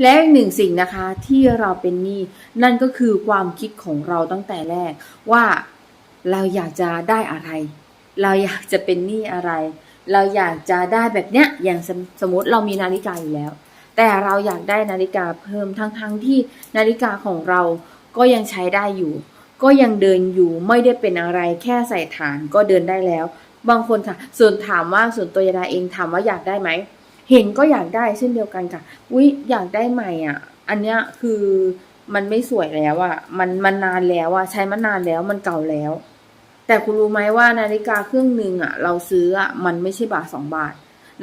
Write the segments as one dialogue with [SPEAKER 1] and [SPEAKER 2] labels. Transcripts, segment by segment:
[SPEAKER 1] และอีกหนึ่งสิ่งนะคะที่เราเป็นหนี้นั่นก็คือความคิดของเราตั้งแต่แรกว่าเราอยากจะได้อะไร เราอยากจะเป็นหนี้อะไร เราอยากจะได้แบบเนี้ยอย่างสมสมมติเรามีนาฬิกาอยู่แล้ว แต่เราอยากได้นาฬิกาเพิ่มทั้งๆทที่นาฬิกาของเราก็ยังใช้ได้อยู่ ก็ยังเดินอยู่ไม่ได้เป็นอะไรแค่ใส่ฐานก็เดินได้แล้ว บางคนค่ะ ส่วนถามว่าส่วนตัวยาดาเองถามว่าอยากได้ไหม เห็นก็อยากได้เช่นเดียวกันค่ะอุ๊ยอยากได้ใหม่อะ อันเนี้ยคือมันไม่สวยแล้วอะมันมันนานแล้วอะใช้มานานแล้วมันเก่าแล้ว แต่คุณรู้ไหมว่านาฬิกาเครื่องหนึ่งอะ เราซื้ออะมันไม่ใช่บาทสองบาท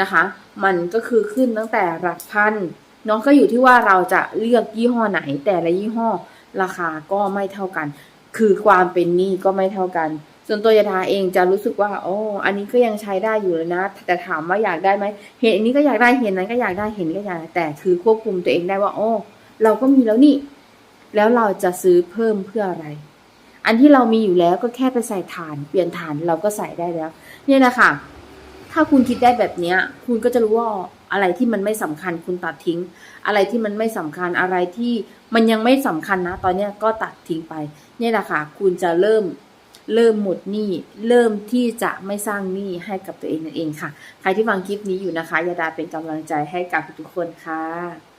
[SPEAKER 1] นะคะ มันก็คือขึ้นตั้งแต่หลักพันน้องก็อยู่ที่ว่าเราจะเลือกยี่ห้อไหน แต่ละยี่ห้อราคาก็ไม่เท่ากัน คือความเป็นหนี้ก็ไม่เท่ากัน ส่วนตัวยาดาเองจะรู้สึกว่าโอ้อันนี้ก็ยังใช้ได้อยู่เลยนะ แต่ถามว่าอยากได้ไหมเห็นอันนี้ก็อยากได้เห็นนั้นก็อยากได้เห็นก็อยากได้แต่คือควบคุมตัวเองได้ว่า โอ้ เราก็มีแล้วนี่ แล้วเราจะซื้อเพิ่มเพื่ออะไร อันที่เรามีอยู่แล้วก็แค่ไปใส่ฐาน เปลี่ยนฐานเราก็ใส่ได้แล้ว เนี่ยนะคะถ้าคุณคิดได้แบบเนี้ย คุณก็จะรู้ว่าอะไรที่มันไม่สำคัญคุณตัดทิ้ง อะไรที่มันไม่สำคัญอะไรที่มันยังไม่สำคัญนะ ตอนเนี้ยก็ตัดทิ้งไป เนี่ยแหละค่ะ คุณจะเริ่ม เริ่มหมดหนี้เริ่มที่จะไม่สร้างหนี้ให้กับตัวเองนั่นเองค่ะ ใครที่ฟังคลิปนี้อยู่นะคะยาดาเป็นกำลังใจให้กับทุกๆคนค่ะ